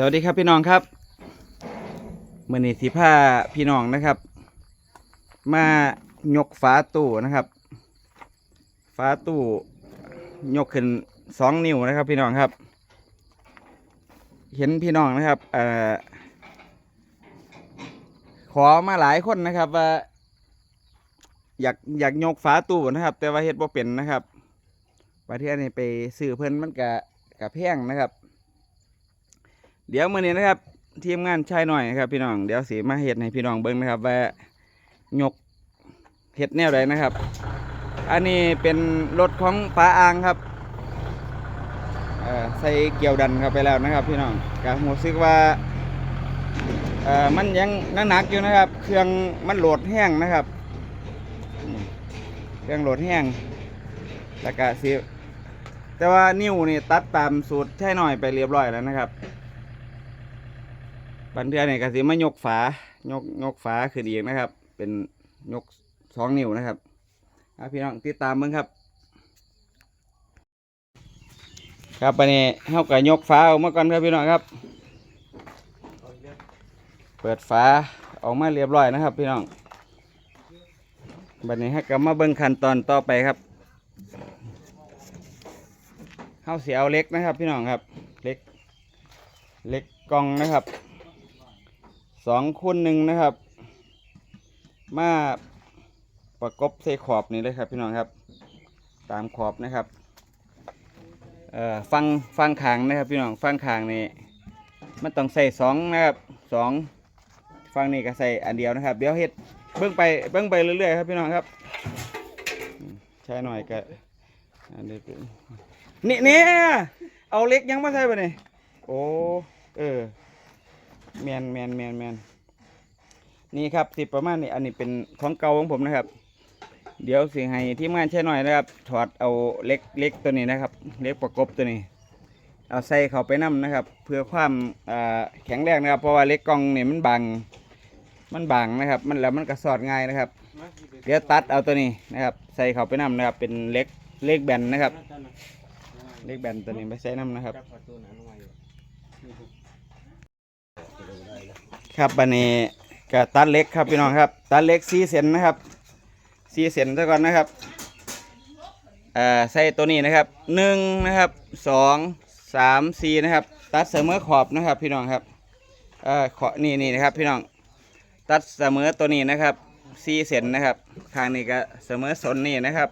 สวัสดีครับพี่น้องครับเมื่อนี้สิพาพี่น้องนะครับ มายกฝาตู้นะครับฝาตู้ยกขึ้นสองนิ้วนะครับ พี่น้องครับ เห็นพี่น้องนะครับเอ่อขอมาหลายคนนะครับว่าอยากอยากยกฝาตู้นะครับ แต่ว่าเฮ็ดบ่เป็นนะครับว่าที่อันนี้ไปซื้อเพิ่นมันกะกะแพงนะครับ เดี๋ยวมื้อนี้นะครับทีมงานชายหน่อยนะครับ พี่น้องเดี๋ยวสีมาเฮ็ดให้พี่น้องเบิ่งนะครับว่ายกเฮ็ดแนวใดนะครับ อันนี้เป็นรถของป้าอางครับใส่เกี่ยวดันเข้าไปแล้วนะครับ พี่น้องก็รู้สึกว่าอ่อมันยังหนักอยู่นะครับ เครื่องมันโหลดแห้งนะครับ เครื่องโหลดแห้งแล้วก็สิแต่ว่านิ้วนี่ตัดตามสูตรใช่หน่อยไปเรียบร้อยแล้วนะครับ บันเทือเนี่ยก็สิมายกฝายกยกฝาขึ้นอีกนะครับ เป็นยกสองนิ้วนะครับอะพี่น้องติดตามมึงครับ ครับไปนี่เฮาก็ยกฝาออกมาก่อนครับพี่น้องครับ เปิดฝาออกมาเรียบร้อยนะครับ พี่น้องบัดนี้ให้กลับมาเบิ่งขั้นตอนต่อไปครับเฮาเสิเอาเล็กนะครับ พี่น้องครับ เล็ก เล็กกองนะครับ สองคูณหนึ่งนะครับ มาประกบใส่ขอบนี่เลยครับพี่น้องครับ ตามขอบนะครับเอ่อฟังฟังขางนะครับพี่น้องฟังขางนี่มันต้องใส่สองนะครับสองฟังนี่ก็ใส่อันเดียวนะครับ เดี๋ยวเฮ็ดเบิ้องไปเบิ้องไปเรื่อยๆครับพี่น้องครับ ใช้หน่อยก็อันนี้เป็นนี่เนี่ยเอาเล็กยังมาใส่ไปนี่โอ้เออ แมนแมนแมนแมนนี่ครับสิประมาณนี้อันนี้เป็นของเก่าของผมนะครับ เดี๋ยวสิให้ทีมงานใช้หน่อยนะครับถอดเอาเล็กเล็กตัวนี้นะครับ เล็กประกบตัวนี้ เอาใส่เขาไปน้ำนะครับ เพื่อความแข็งแรงนะครับ เพราะว่าเล็กกองนี่มันบางมันบางนะครับ มันแล้วมันกระสอดง่ายนะครับ เดี๋ยวตัดเอาตัวนี้นะครับ ใส่เขาไปน้ำนะครับ เป็นเล็กเล็กแบนนะครับ เล็กแบนตัวนี้ไปใส่น้ำนะครับ ครับบันนี้ก็ตัดเล็กครับพี่น้องครับตัดเล็กสี่เซนนะครับสี่เซนซะก่อนนะครับเอ่อใส่ตัวนี้นะครับหนึ่งนะครับสองสามสี่นะครับ ตัดเสมอขอบนะครับพี่น้องครับเอ่อขอนี่นี่นะครับพี่น้องตัดเสมอตัวนี้นะครับสี่เซนนะครับข้างนี้ก็เสมอสนนี่นะครับ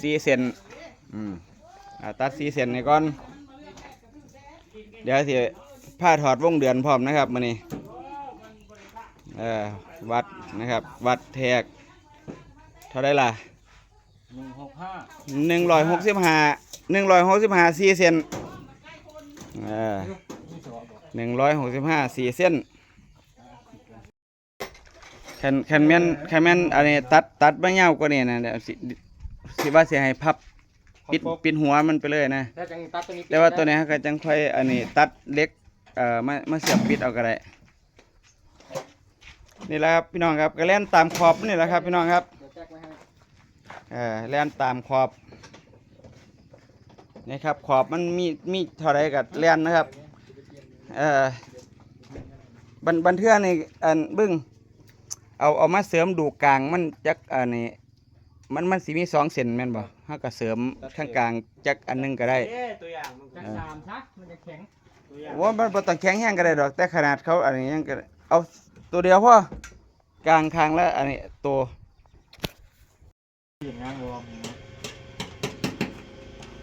สี่เซนอืมตัดสี่เซนนี่ก่อนเดี๋ยวสิ ผ้าถอดวงเดือนพร้อมนะครับมานี่เอ่อวัดนะครับ วัดแทกเท่าไรล่ะหนึ่งหกห้าหนึ่งร้อยหกสิบห้าหนึ่งร้อยหกสิบห้าสี่เซนเออหนึ่งร้อยหกสิบห้าสี่เส้นคันคันแม่นคันแม่นอันนี้ตัดตัดบางเงาวกว่านี้นะเดี๋ยวสิสิว่าสิให้พับปิดปิดหัวมันไปเลยนะถ้าจังตัดตัวนี้แต่ว่าตัวนี้เขาก็จังค่อยอันนี้ตัดเล็ก เอ่อมามาเสียบปิดเอาก็ได้นี่แหละครับพี่น้องครับก็เล่นตามขอบนี่แหละครับพี่น้องครับเออเล่นตามขอบนี่ครับขอบมันมีมีเท่าไรกับเล่นนะครับเอ่อบันบันเทือนี่อันบึ้งเอาเอามาเสริมดูกลางมันจักอันนี้มันมันสีมีสองเซนแม่นบ่เฮาก็เสริมข้างกลางจักอันหนึงก็ได้ตัวอย่างมันจักสามซะมันจะแข็ง วอย่างว่ามันบ่ต้องแข็งแห้งก็ได้ดอก แต่ขนาดเขาอันนี้ยังก็เอาตัวเดียวพอกลางคางแล้วอันนี้ตัวอย่างงานวอร์ม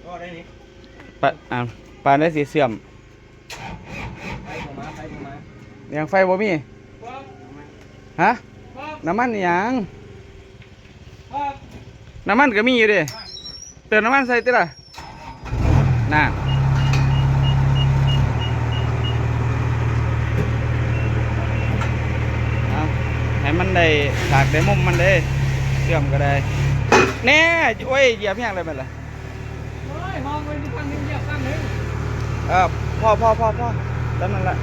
ก็ได้นี่ปะอ่าปานได้สีเสื่อมไปผมมาไปผมมายังไฟบ่มีฮะน้ำมันอิหยังน้ำมันก็มีอยู่เดิเติมน้ำมันใส่ติล่ะน่าเอา ให้มันได้ฉากได้มุมมันได้เสื่อมก็ได้แน่โอ้ยเหยียบยังอะไรมันล่ะเฮ้ยมองไปดูข้างนึงเดียวข้างนึงเออพ่อพ่อพ่อพ่อตอนนั้นแหละ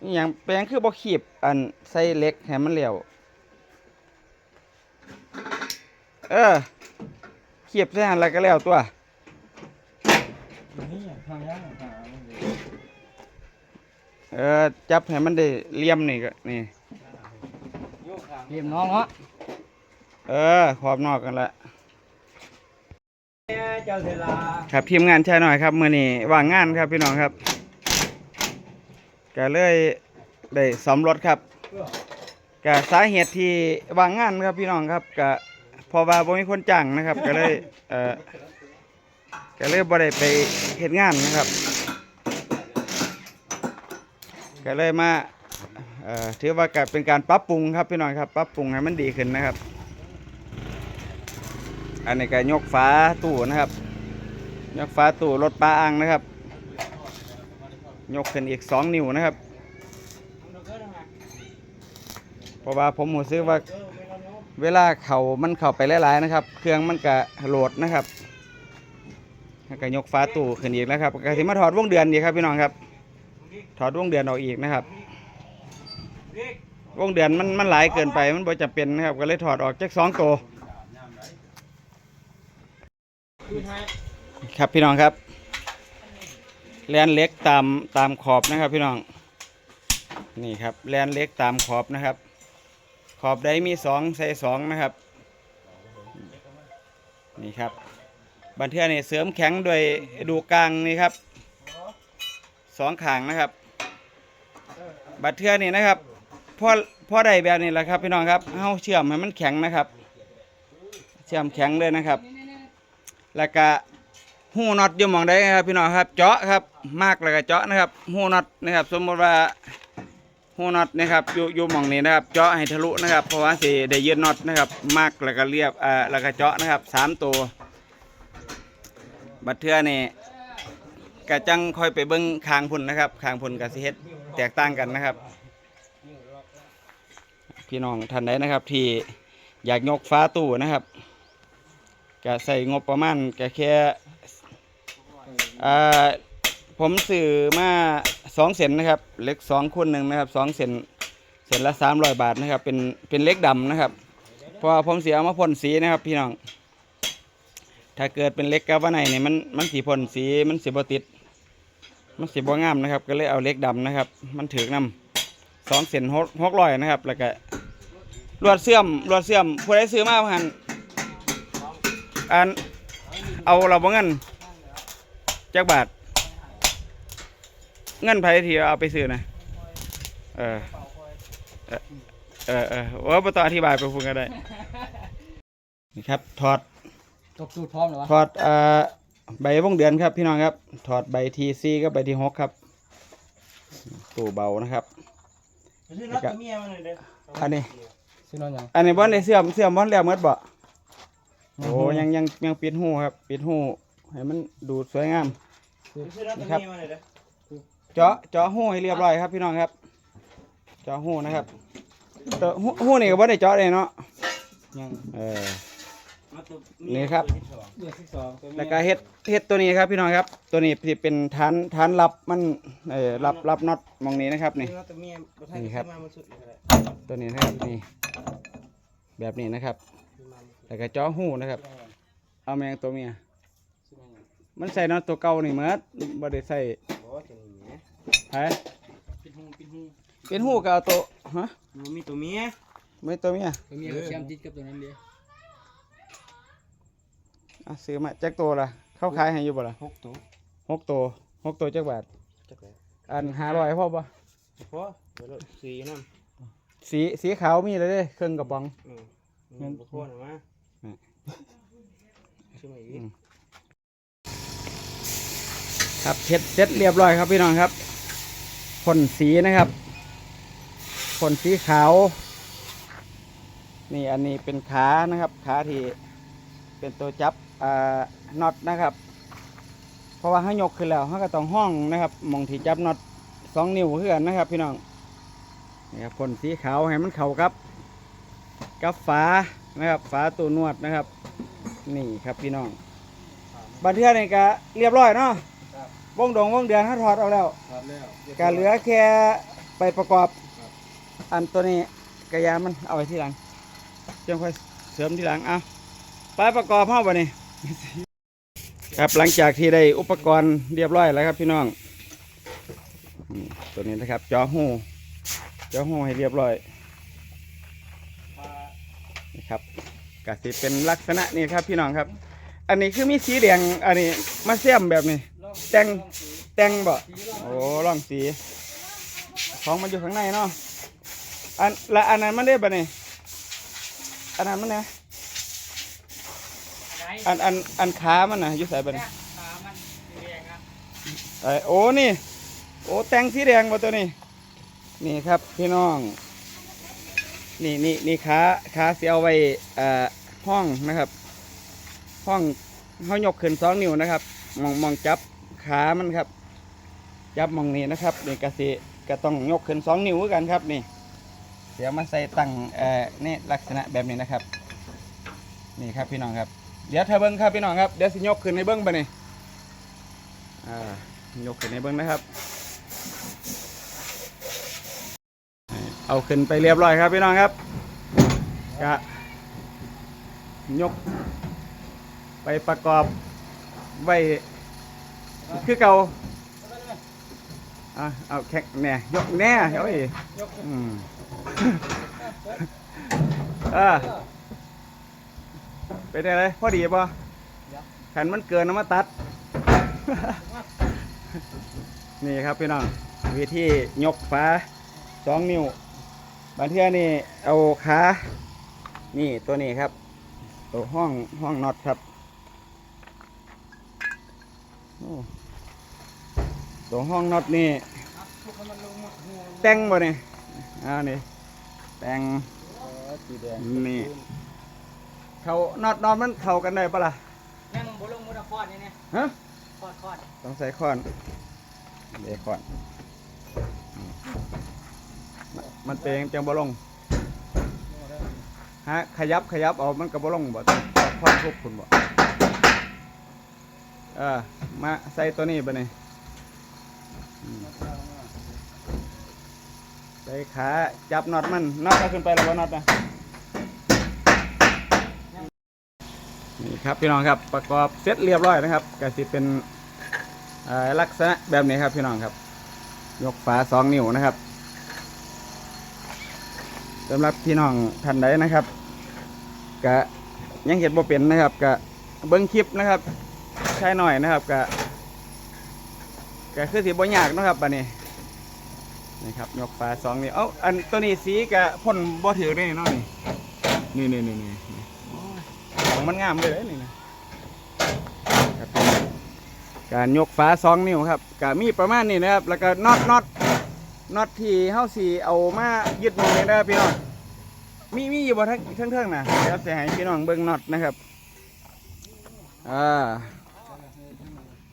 อหย่างแปลงคือบ่ขีบอันใส่เหล็กให้มันเหลวเออขีบใส่หันแล้วก็แล้วตัวนี่ทางย่างทาง เออจับให้มันได้เหลี่ยมนี่ก็นี่เรียมน้องเนาะเออขอบนอกกันละเจ้าเสลาครับทีมงานชายหน่อยครับมื้อนี้ว่างงานครับพี่น้องครับก็เลยได้ซ่อมรถครับก็สาเหตุที่ว่างงานครับพี่น้องครับก็เพอว่าบ่มีคนจ้างนะครับ ก็เลยเอ่อก็เลยบ่ได้ไปเฮ็ดงานนะครับ ก็เลยมาเอ่อถือว่าก็เป็นการปรับปรุงครับพี่น้องครับปรับปรุงให้มันดีขึ้นนะครับ อันนี้ก็ยกฝาตู้นะครับ ยกฝาตู้รถปลาอ่างนะครับ ยกขึ้นอีกสองนิ้วนะครับเพราะว่าผมหูซื้อว่าเวลาเขามันเข้าไปหลายๆนะครับ เครื่องมันก็โหลดนะครับก็ยกฝาตู้ขึ้นอีกนะครับก็สิมาถอดวงเดือนอีครับพี่น้องครับ ถอดวงเดือนออกอีกนะครับวงเดือนมันมันหลายเกินไปมันบ่จะเป็นนะครับก็เลยถอดออกจากสองตัวคือไทยครับพี่น้องครับแลนเล็กตามตามขอบนะครับพี่น้องนี่ครับแลนเล็กตามขอบนะครับ ขอบใดมีสองใส่สองนะครับนี่ครับบันเทือนี่เสริมแข็งโดวยดูกลางนี่ครับสองขางนะครับ บัตเทือนี่นะครับพ่อพ่อใดแบบนี้แหละครับพี่น้องครับเฮาเชื่อมให้มันแข็งนะครับ เชื่อมแข็งเลยนะครับ แล้วก็หูน็อตอยู่มองได้ครับพี่น้องครับ เจาะครับมากแล้วก็เจาะนะครับหูน็อตนะครับ สมมติว่าหูน็อตนะครับอยู่อยู่มองนี้นะครับ เจาะให้ทะลุนะครับเพราะว่าสิได้ยืดน็อตนะครับ มากแล้วก็เรียบอ่าแล้วก็เจาะนะครับสามตัว บัดเทือนี่กะจังค่อยไปเบิ้งคางพุ่นนะครับคางพุ่นกับสิเฮ็ด แตกต่างกันนะครับ พี่น้องท่านใดนะครับ ที่อยากยกฟ้าตู้นะครับก็ใส่งบประมาณก็แค่ผมซื้อมาสองเซนนะครับ เล็กสองคูณหนึ่งนะครับสองเซนเซนละสามร้อยบาทนะครับ เป็นเป็นเล็กดำนะครับ เพราะผมเสียมาพ่นสีนะครับ พี่น้อง ถ้าเกิดเป็นเล็กกาบาไนเนี่ยมันมันสีพ่นสีมันสีบติด มันสีบงามนะครับ ก็เลยเอาเล็กดำนะครับ มันถือนำสองเซนหกหกร้อยนะครับ แล้วก็ลวดเสื่อมลวดเสื่อมผู้ใดซื้อมาพันอันเอาเราบ่เงินจักบาท เงินไผทีเอาไปซื้อนะเออเออเออว่าบ่ต้องอธิบายไปพูดก็ได้นี่ครับถอดตกสูตรพร้อมหรอวะถอดเอ่า ใบวงเดือนครับพี่น้องครับ ถอดใบทีซีกับใบที่หกครับ ตู้เบานะครับซื้อรถตัวเมียมาเลยเด้ออันนี้ซื้อนอนยังอันนี้บ่ได้เสื่อมเสื่อมบ่แล้วหมดบ่โอ้ยังยังยังปิดหูครับ ปิดหูให้มันดูสวยงามซื้อรถตัวเมียมาเลยเด้อเจาะเจาะหูให้เรียบร้อยครับ พี่น้องครับ เจาะหูนะครับแต่หูหูนี่ก็บ่ได้เจาะเลยเนาะยังเออมาตัว นี่ครับเดือนที่สองตัวเมียแล้วก็เฮ็ดเฮ็ดตัวนี้ครับพี่น้องครับ ตัวนี้ที่เป็นฐานฐานรับมันเออรับรับน็อตมองนี้นะครับนี่ซื้อรถตัวเมียบ่ทันนี่ครับซื้อมามันสุดเลยก็ได้ตัวนี้นะครับนี่แบบนี้นะครับซื้อมาแล้วก็เจาะหูนะครับเอาแมงตัวเมียซื้อมายังมันใส่น็อตตัวเก่านี่เหมือนบ่ได้ใส่บ่ตัวนี้แหมฮะปิดหูปิดหูเป็นหูก็เอาตัวฮะมันมีตัวเมียไม่ตัวเมียตัวเมียก็แชมติดกับตัวนั้นเด้ อะซื้อมาจักตัวละเข้าขายให้อยู่บ่ล่ะหกตัวหกตัวหกตัวจักบาทจักแล้วอันห้าร้อยพอปะพอเดี๋ยวรถสีน้ำสีสีขาวมีเลยเด้เครื่องกระป๋องอืมเงิน บ่พอหน่อยมาอืมซื้อมาอีกครับเสร็จเสร็จเรียบร้อยครับพี่น้องครับพ่นสีนะครับพ่นสีขาว นี่อันนี้เป็นขานะครับ ขาที่เป็นตัวจับอ่า น็อตนะครับ เพราะว่าเขายกขึ้นแล้วเขาก็ต้องห้องนะครับหมองที่จับน็อตสองนิ้วเพื่อนนะครับ พี่น้องนี่ครับพ่นสีขาวให้มันเข้ากับ กับฝานะครับ ฝาตัวนวดนะครับ นี่ครับพี่น้องบันเทือนี่ก็เรียบร้อยเนาะวงดงวงเดือนเขาถอดเอาแล้วครับแล้วก็เหลือแค่ไปประกอบ อันตัวนี้กระยามันเอาไว้ที่หลังจังค่อยเสริมที่หลังเอาไปประกอบห้องบ่นี่ ครับหลังจากที่ได้อุปกรณ์เรียบร้อยแล้วครับพี่น้องตัวนี้นะครับจอหูจอหูให้เรียบร้อยนะครับกสิเป็นลักษณะนี้ครับพี่น้องครับ อันนี้คือมีสีแดงอันนี้มาเสียมแบบนี้แต่งแต่งบ่โอ้ร่องสีของมันอยู่ข้างในเนาะอันละอันนั้นมันได้บ่นี่อันนั้นมันนะ อันอันอันขามันนะอยู่ใส่บ่นี่ไอยโอ้นี่ โอ้แต่งสีแดงบ่ตัวนี้ นี่ครับพี่น้อง นี่นี่นี่ขาขาเสียเอาไว้เอ่อห้องนะครับ ห้องเขายกขึ้นสองนิ้วนะครับมองมองจับขามันครับ จับมองนี้นะครับนี่กสิก็ต้องยกขึ้นสองนิ้วเหมือนกันครับนี่ เดี๋ยวมาใส่ตั้งเอ่อนี่ลักษณะแบบนี้นะครับ นี่ครับพี่น้องครับ เดี๋ยวเธอเบิ้งครับพี่น้องครับเดี๋ยวสิยกขึ้นในเบิ้งไปนี่อ่ายกขึ้นในเบิ้งนะครับ เอาขึ้นไปเรียบร้อยครับพี่น้องครับกะยก ไปประกอบไว้คือเก่าอะเอาแข็งแน่ยกแน่เฮ้ยอืมอ่า เป็นอะไรพอดีป่ะขันมันเกินน้ำมาตัด นี่ครับพี่น้องวิธียกฟ้าสองนิ้วบางเทื่อนี่เอาขานี่ตัวนี้ครับ ตัวห้องห้องน็อตครับโอ้ตัวห้องน็อตนี่แต่งบ่เนี่ยอ่านี่แต่งสีแดงนี่ เขาน็อตน็อตมันเข้ากันได้ปะล่ะยังบ่ลงมุดคอดนี่เนี่ยฮะคอดคอดต้องใส่ค้อนเดค้อนอืมมันเป็นจังบ่ลงฮะขยับขยับเอามันก็บ่ลงบ่ต้องเอาค้อนทุบคุณบ่เออมาใส่ตัวนี้บ่นี่อืมใส่ขาจับน็อตมันน็อตเอาขึ้นไปแล้วบ่น็อตนะ ครับพี่น้องครับประกอบเสร็จเรียบร้อยนะครับก็สิเป็นลักษณะแบบนี้ครับพี่น้องครับ ยกฝาสองนิ้วนะครับสำหรับพี่น้องท่านใดนะครับกะยังเห็นบ่เป็นนะครับกะเบิ้งคลิปนะครับใช่หน่อยนะครับกะกะคือสีบ่ยากนะครับบัดนี้นี่ครับยกฝาสองนิ้วเอ้าอันตัวนี้สีกะพ่นบ่ถือได้นาะนี่นี่นี่นี่น ของมันงามเลยนี่นะครับพี่น้องการยกฝาสองนิ้วครับก็มีประมาณนี้นะครับ แล้วก็น็อตน็อตน็อตที่เฮาสีเอามายึดหมองนี้นะครับพี่น้องมีมีอยู่บ่ทั้งทั้งเทิงนะเดี๋ยวจะให้พี่น้องเบิ่งน็อตนะครับอ่า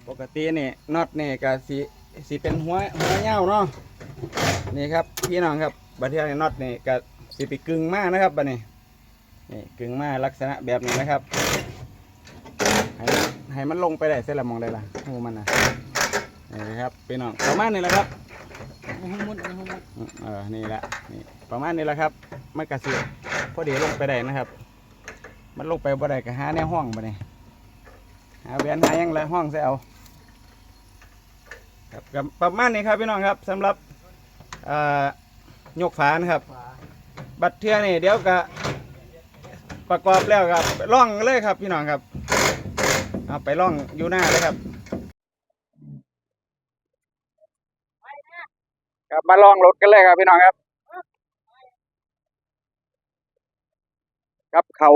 ปกตินี่น็อตนี่ก็สีสีเป็นหัวหัวเยาเนาะนี่ครับพี่น้องครับบัดเทียนน็อตนี่ก็สีไปกึ่งมานะครับบัดนี้ นี่กึ่งมาลักษณะแบบนี้นะครับให้มันให้มันลงไปได้เส้นละมองได้ละหูมันนะนี่นะครับพี่น้องประมาณนี้แหละครับมุดมุดมุดมุดอืมเออนี่แหละนี่ประมาณนี้แหละครับมันกระสีพอดีลงไปได้นะครับ มันลงไปบ่ได้ก็หาแนวห้องบ่นี่หาแหวนหาหยังไรห้องใส่เอาครับก็ประมาณนี้ครับพี่น้องครับสำหรับเอ่อยกฝานะครับขวาบัตรเทือนี่เดี๋ยวก็ ประกอบแล้วครับล่องเลยครับพี่น้องครับ เอาไปล่องอยู่หน้าเลยครับ ครับมาล่องรถกันเลยครับพี่น้องครับ ครับเขา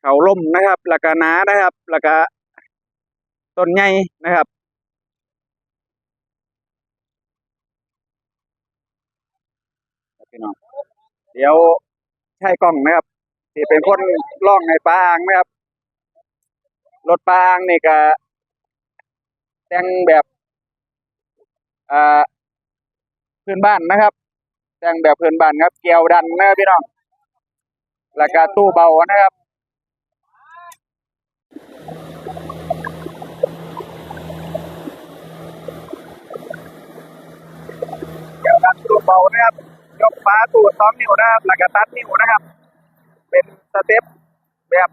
เขาล่มนะครับแล้วก็น้านะครับแล้วก็ต้นใหญ่นะครับพี่น้องเดี๋ยว ใช่กล้องนะครับที่เป็นคนล่องในปางนะครับ รถปางนี่ก็แต่งแบบอ่าพื้นบ้านนะครับ แต่งแบบพื้นบ้านครับ เกี่ยวดันนะพี่น้องแล้วก็ตู้เบานะครับเกี่ยวดันตู้เบานะครับ ยกฟ้าตูดสองนิ้วนะครับแล้วก็ตัดนิ้วนะครับ เป็นสเต็ปแบบ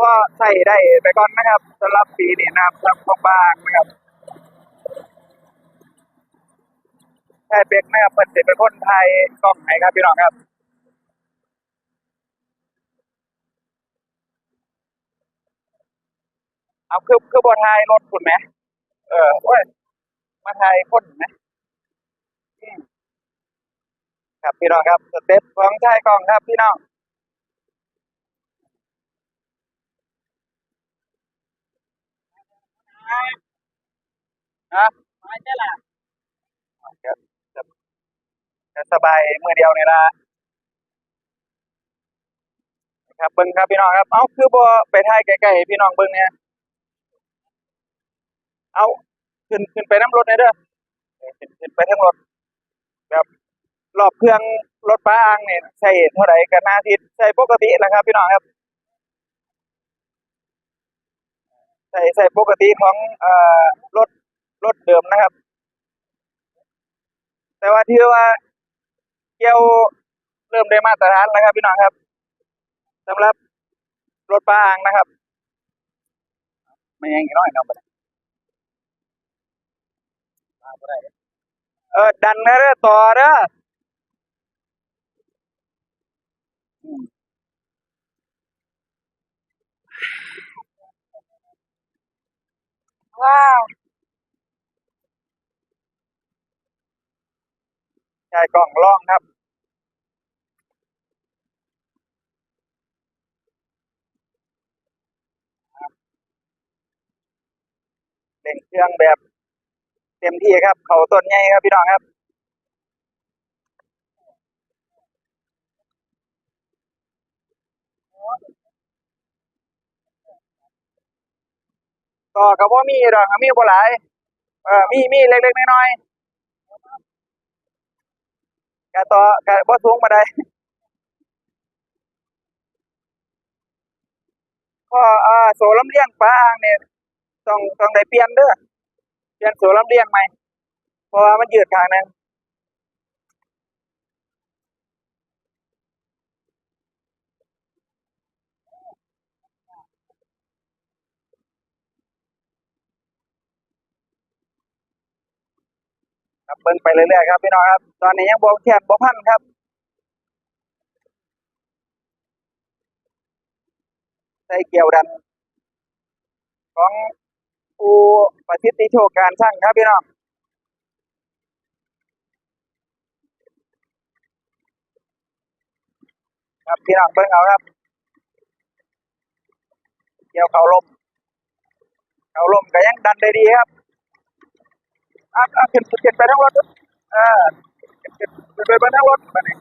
ก็ใส่ได้ไปก่อนนะครับสำหรับปีนี้นะครับทำของบางนะครับแค่เป็กนะครับเพิ่นสิเป็นคนไทยกล้องให้ครับพี่น้องครับเอาคือคือบนไทยรถคุณไหมเออโอ้ยมาไทยคนไหมอืม ครับพี่น้องครับสเต็ปของชายกล้องครับพี่น้องฮะมาเจ้าล่ะครับจะจะสบายมือเดียวนี่ละครับเบิ้งครับพี่น้องครับ เอาคือบ่ไปถ่ายใกล้ๆพี่น้องเบิ้งเนี่ยเอาขึ้นขึ้นไปน้ำรถหน่อยเด้อเออขึ้นขึ้นไปทั้งรถแบบ รอบเครื่องรถป้าอ่างเนี่ยใช้เท่าไหร่กันหน้าทิศใช้ปกติแหละครับ พี่น้องครับใช้ใช้ปกติของเอ่อรถรถเดิมนะครับ แต่ว่าที่ว่าเกี่ยวเริ่มได้มาตรฐานแล้วครับ พี่น้องครับสำหรับรถป้าอ่างนะครับไม่ยังอีกน้อยเนาะบัดนี้เออดันนะเด้อต่อเด้ออืม ว้าว ใช่กล่องล่องครับ เล่นเครื่องแบบ เต็มที่ครับ เขาต้นใหญ่ครับพี่น้องครับ ก็ก็บ่ามีดอกมีบ่หลายเออมีมีเล็กๆน้อยๆก็ต่อก็บ่สูงปานใดก็อ่าโซลำเลียงปลาอ่างเนี่ยต้องต้องได้เปลี่ยนเด้อเปลี่ยนโซลำเลียงใหม่เพราะว่ามันยืดข้างหนึง ครับเบิ่งไปเรื่อยๆครับพี่น้องครับตอนนี้ยังบ่แคบบ่พันครับใส่เกี่ยวดัน ของผู้ประสิทธิโชคการช่างครับพี่น้องครับพี่น้องเบิ่งเอาครับเกี่ยวเขาลมเขาลมก็ยังดันได้ดีครับ อะอะขึ้นขึ้นไปทั้งรถเอ่าขึ้นขึ้นไปบนทั้งรถมานี่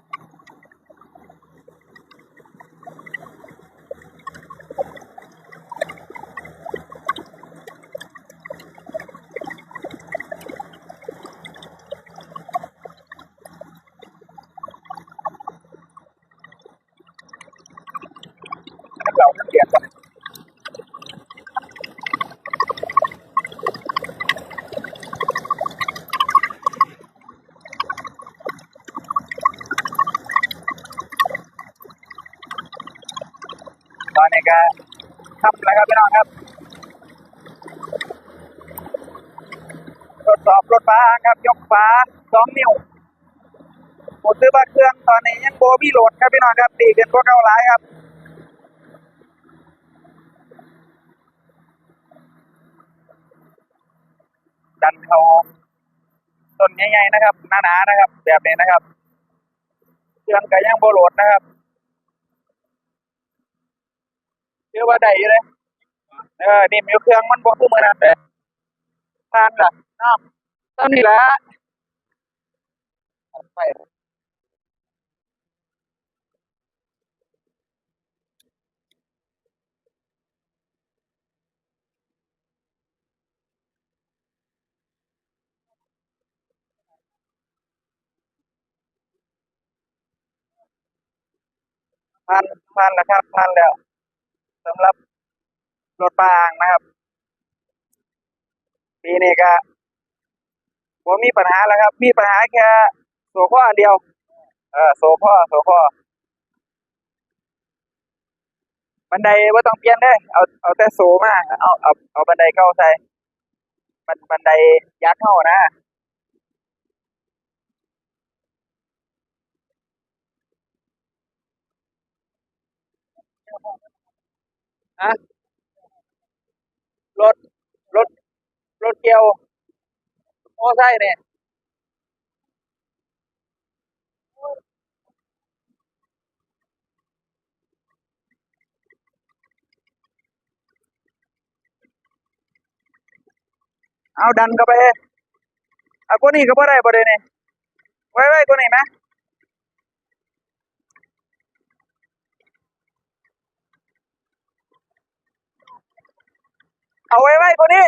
เราเปลี่ยนไป ตอนนี้ก็ทำแล้วครับพี่น้องครับทดสอบรถฟ้าครับ ยกฟ้าสองนิ้วหมซื้อบ้าเครื่องตอนนี้ยังโบพี่โหลดครับพี่น้องครับดีขึ้นกว่าเกาหลายครับดันเขาต้นใหญ่ๆนะครับหนาๆนะครับ แบบนี้นะครับ เครื่องก็ยังโบโหลดนะครับ ถือว่าได้อยู่เลยเออนี่มีเครื่องมันบ่คือมือนั่นแต่ทานล่ะน้ำตอนนี้แหละไปผ่านผ่านแล้วครับผ่านแล้ว สำหรับรถปางนะครับ ปีนี้ก็ผมมีปัญหาแล้วครับ มีปัญหาแค่โซพ่ออันเดียว เออโซพ่อโซพ่อบันไดว่าต้องเปลี่ยนเด้เอาเอาแต่โซมาเอาเอาเอาบันไดเข้าใส่บันบันไดยักษ์เข้านะ ฮะรถ รถ รถเกียวโอ้ใช่เนี่ยเอาดันเข้าไปเอากูนี่ก็บ่ได้บ่ได้นี่ไว้ไว้กูนี่ไหม เอาไว้ไว้กูนี่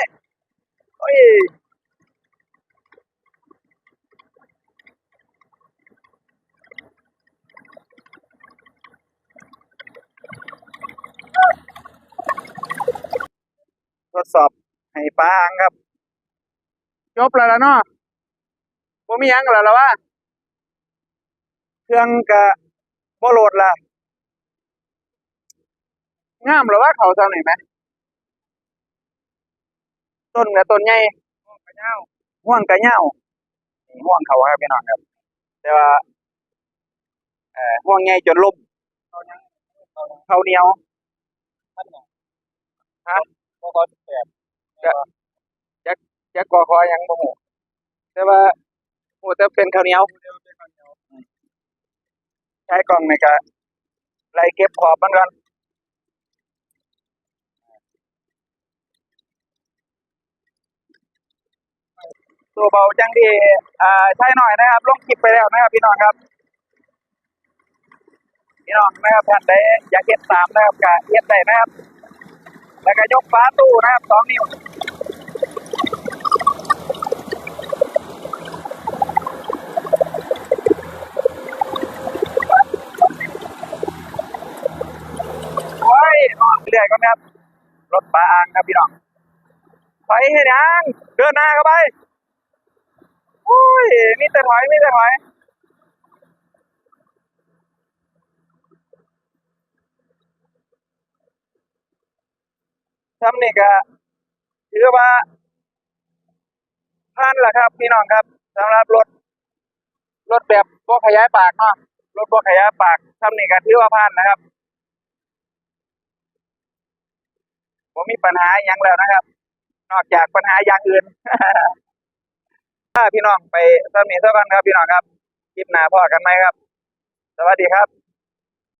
โอ้ยทดสอบให้ปลาอ่างครับจบแล้วล่ะเนาะบ่มีหยังแล้วล่ะวะเครื่องก็บ่โหลดล่ะงามแล้วว่าเขาเท่านี้ไหม ต้นก็ต้นใหญ่ห่วงก็ยาวห่วงก็ยาวนี่ห่วงเขาครับพี่น้องครับ แต่ว่าเอ่อห่วงใหญ่จนล่มเขาเหนียวฮะบ่ก็แปดจักกอคอหยังบ่ฮู้แต่ว่าฮู้แต่เป็นข้าวเหนียวใช้กล่องนี่ก็ไล่เก็บขอบมันก่อน ตัวเบาจังดีอ่าใช้หน่อยนะครับลงคลิปไปแล้วนะครับพี่น้องครับ พี่น้องนะครับท่านใดอยากเฮ็ดตามนะครับก็เฮ็ดได้นะครับ แล้วก็ยกฟ้าตู้นะครับสองนิ้วโอ้ยนอนเรื่อยก่อนครับ รถปลาอ่างครับพี่น้อง ไปเห็นยังเดินหน้าเข้าไป อ้ยมีแต่ถอยมีแต่ถอยทำนี่ก็ถือว่าผ่านแหละครับ พี่น้องครับสำหรับรถรถแบบพวกขยายปากเนาะรถพวกขยายปากทำนี่ก็ถือว่าผ่านนะครับผมมีปัญหาอย่างแล้วนะครับ นอกจากปัญหาอย่างอื่น ถ้าพี่น้องไปสมีเท่ากันครับพี่น้องครับคลิปหน้าพ่อกันไหมครับ สวัสดีครับ